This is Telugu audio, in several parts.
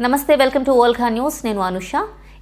నమస్తే వెల్కమ్ టు ఓల్ఖా న్యూస్. నేను అనుష.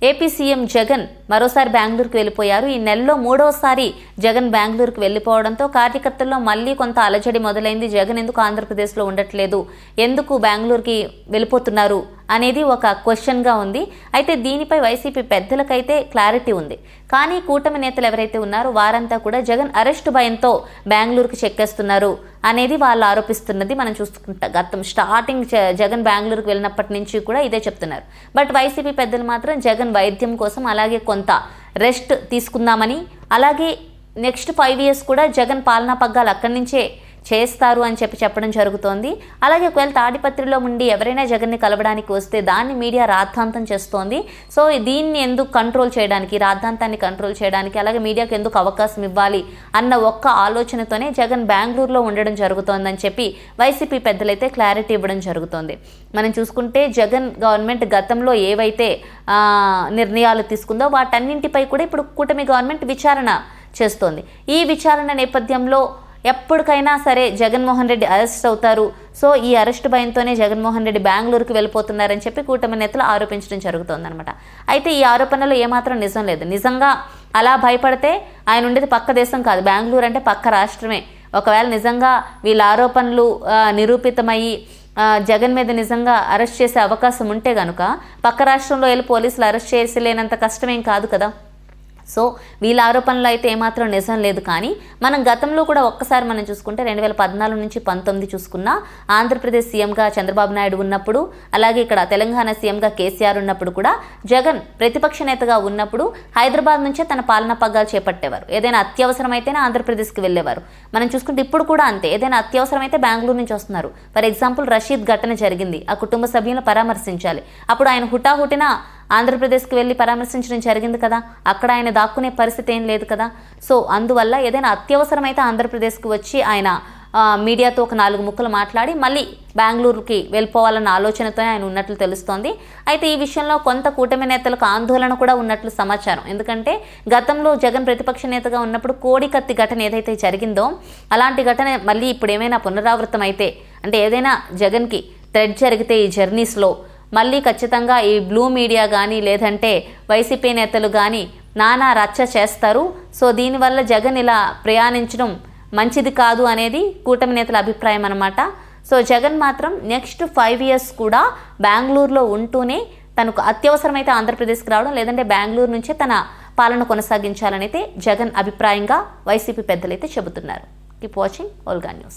ఏపీ సీఎం జగన్ మరోసారి బెంగళూరుకు వెళ్ళిపోయారు. ఈ నెలలో మూడోసారి జగన్ బెంగళూరుకు వెళ్ళిపోవడంతో కార్యకర్తల్లో మళ్ళీ కొంత అలజడి మొదలైంది. జగన్ ఎందుకు ఆంధ్రప్రదేశ్లో ఉండట్లేదు? ఎందుకు బెంగళూరుకి వెళ్ళిపోతున్నారు? అనేది ఒక క్వశ్చన్గా ఉంది. అయితే దీనిపై వైసీపీ పెద్దలకైతే క్లారిటీ ఉంది. కానీ కూటమి నేతలు ఎవరైతే ఉన్నారో వారంతా కూడా జగన్ అరెస్ట్ భయంతో బెంగళూరుకు చెక్కేస్తున్నారు అనేది వాళ్ళు ఆరోపిస్తున్నది మనం చూసుకుంటాం గతం. స్టార్టింగ్ జగన్ బెంగళూరుకు వెళ్ళినప్పటి నుంచి కూడా ఇదే చెప్తున్నారు. బట్ వైసీపీ పెద్దలు మాత్రం జగన్ వైద్యం కోసం అలాగే కొంత రెస్ట్ తీసుకుందామని అలాగే నెక్స్ట్ ఫైవ్ ఇయర్స్ కూడా జగన్ పాలనా పగ్గాలు అక్కడి నుంచే చేస్తారు అని చెప్పి చెప్పడం జరుగుతోంది. అలాగే ఒకవేళ తాడిపత్రిలో ఉండి ఎవరైనా జగన్ని కలవడానికి వస్తే దాన్ని మీడియా రాద్ధాంతం చేస్తోంది. సో దీన్ని ఎందుకు కంట్రోల్ చేయడానికి రాద్ధాంతాన్ని కంట్రోల్ చేయడానికి అలాగే మీడియాకి ఎందుకు అవకాశం ఇవ్వాలి అన్న ఒక్క ఆలోచనతోనే జగన్ బెంగళూరులో ఉండడం జరుగుతోందని చెప్పి వైసీపీ పెద్దలైతే క్లారిటీ ఇవ్వడం జరుగుతోంది. మనం చూసుకుంటే జగన్ గవర్నమెంట్ గతంలో ఏవైతే నిర్ణయాలు తీసుకుందో వాటన్నింటిపై కూడా ఇప్పుడు కూటమి గవర్నమెంట్ విచారణ చేస్తోంది. ఈ విచారణ నేపథ్యంలో ఎప్పటికైనా సరే జగన్మోహన్ రెడ్డి అరెస్ట్ అవుతారు. సో ఈ అరెస్ట్ భయంతోనే జగన్మోహన్ రెడ్డి బెంగళూరుకు వెళ్ళిపోతున్నారని చెప్పి కూటమి నేతలు ఆరోపించడం జరుగుతోందనమాట అయితే ఈ ఆరోపణలో ఏమాత్రం నిజం లేదు. నిజంగా అలా భయపడితే ఆయన ఉండేది పక్క దేశం కాదు. బెంగళూరు అంటే పక్క రాష్ట్రమే. ఒకవేళ నిజంగా వీళ్ళ ఆరోపణలు నిరూపితమయ్యి జగన్ మీద నిజంగా అరెస్ట్ చేసే అవకాశం ఉంటే గనుక పక్క రాష్ట్రంలో వెళ్ళి పోలీసులు అరెస్ట్ చేసి లేనంత కష్టమేం కాదు కదా? సో వీళ్ళ ఆరోపణలు అయితే ఏమాత్రం నిజం లేదు కానీ మనం గతంలో కూడా ఒక్కసారి మనం చూసుకుంటే రెండు వేల పద్నాలుగు నుంచి పంతొమ్మిది చూసుకున్నా ఆంధ్రప్రదేశ్ సీఎంగా చంద్రబాబు నాయుడు ఉన్నప్పుడు అలాగే ఇక్కడ తెలంగాణ సీఎంగా కేసీఆర్ ఉన్నప్పుడు కూడా జగన్ ప్రతిపక్ష నేతగా ఉన్నప్పుడు హైదరాబాద్ నుంచే తన పాలనా పగ్గాలు చేపట్టేవారు. ఏదైనా అత్యవసరమైతేనే ఆంధ్రప్రదేశ్కి వెళ్ళేవారు. మనం చూసుకుంటే ఇప్పుడు కూడా అంతే. ఏదైనా అత్యవసరమైతే బెంగళూరు నుంచి వస్తున్నారు. ఫర్ ఎగ్జాంపుల్ రషీద్ ఘటన జరిగింది. ఆ కుటుంబ సభ్యులను పరామర్శించాలి. అప్పుడు ఆయన హుటాహుటిన ఆంధ్రప్రదేశ్కి వెళ్ళి పరామర్శించడం జరిగింది కదా. అక్కడ ఆయన దాక్కునే పరిస్థితి ఏం లేదు కదా. సో అందువల్ల ఏదైనా అత్యవసరమైతే ఆంధ్రప్రదేశ్కి వచ్చి ఆయన మీడియాతో ఒక నాలుగు ముక్కలు మాట్లాడి మళ్ళీ బెంగళూరుకి వెళ్ళిపోవాలన్న ఆలోచనతోనే ఆయన ఉన్నట్లు తెలుస్తోంది. అయితే ఈ విషయంలో కొంత కూటమి నేతలకు ఆందోళన కూడా ఉన్నట్లు సమాచారం. ఎందుకంటే గతంలో జగన్ ప్రతిపక్ష నేతగా ఉన్నప్పుడు కోడికత్తి ఘటన ఏదైతే జరిగిందో అలాంటి ఘటన మళ్ళీ ఇప్పుడు ఏమైనా పునరావృతం అయితే అంటే ఏదైనా జగన్కి థ్రెడ్ జరిగితే ఈ జర్నీస్లో మళ్ళీ ఖచ్చితంగా ఈ బ్లూ మీడియా కానీ లేదంటే వైసీపీ నేతలు కానీ నానా రచ్చ చేస్తారు. సో దీనివల్ల జగన్ ఇలా ప్రయాణించడం మంచిది కాదు అనేది కూటమి నేతల అభిప్రాయం అనమాట సో జగన్ మాత్రం నెక్స్ట్ ఫైవ్ ఇయర్స్ కూడా బెంగళూరులో ఉంటూనే తనకు అత్యవసరమైతే ఆంధ్రప్రదేశ్కి రావడం లేదంటే బెంగళూరు నుంచే తన పాలన కొనసాగించాలనైతే జగన్ అభిప్రాయంగా వైసీపీ పెద్దలైతే చెబుతున్నారు. Keep watching Olga news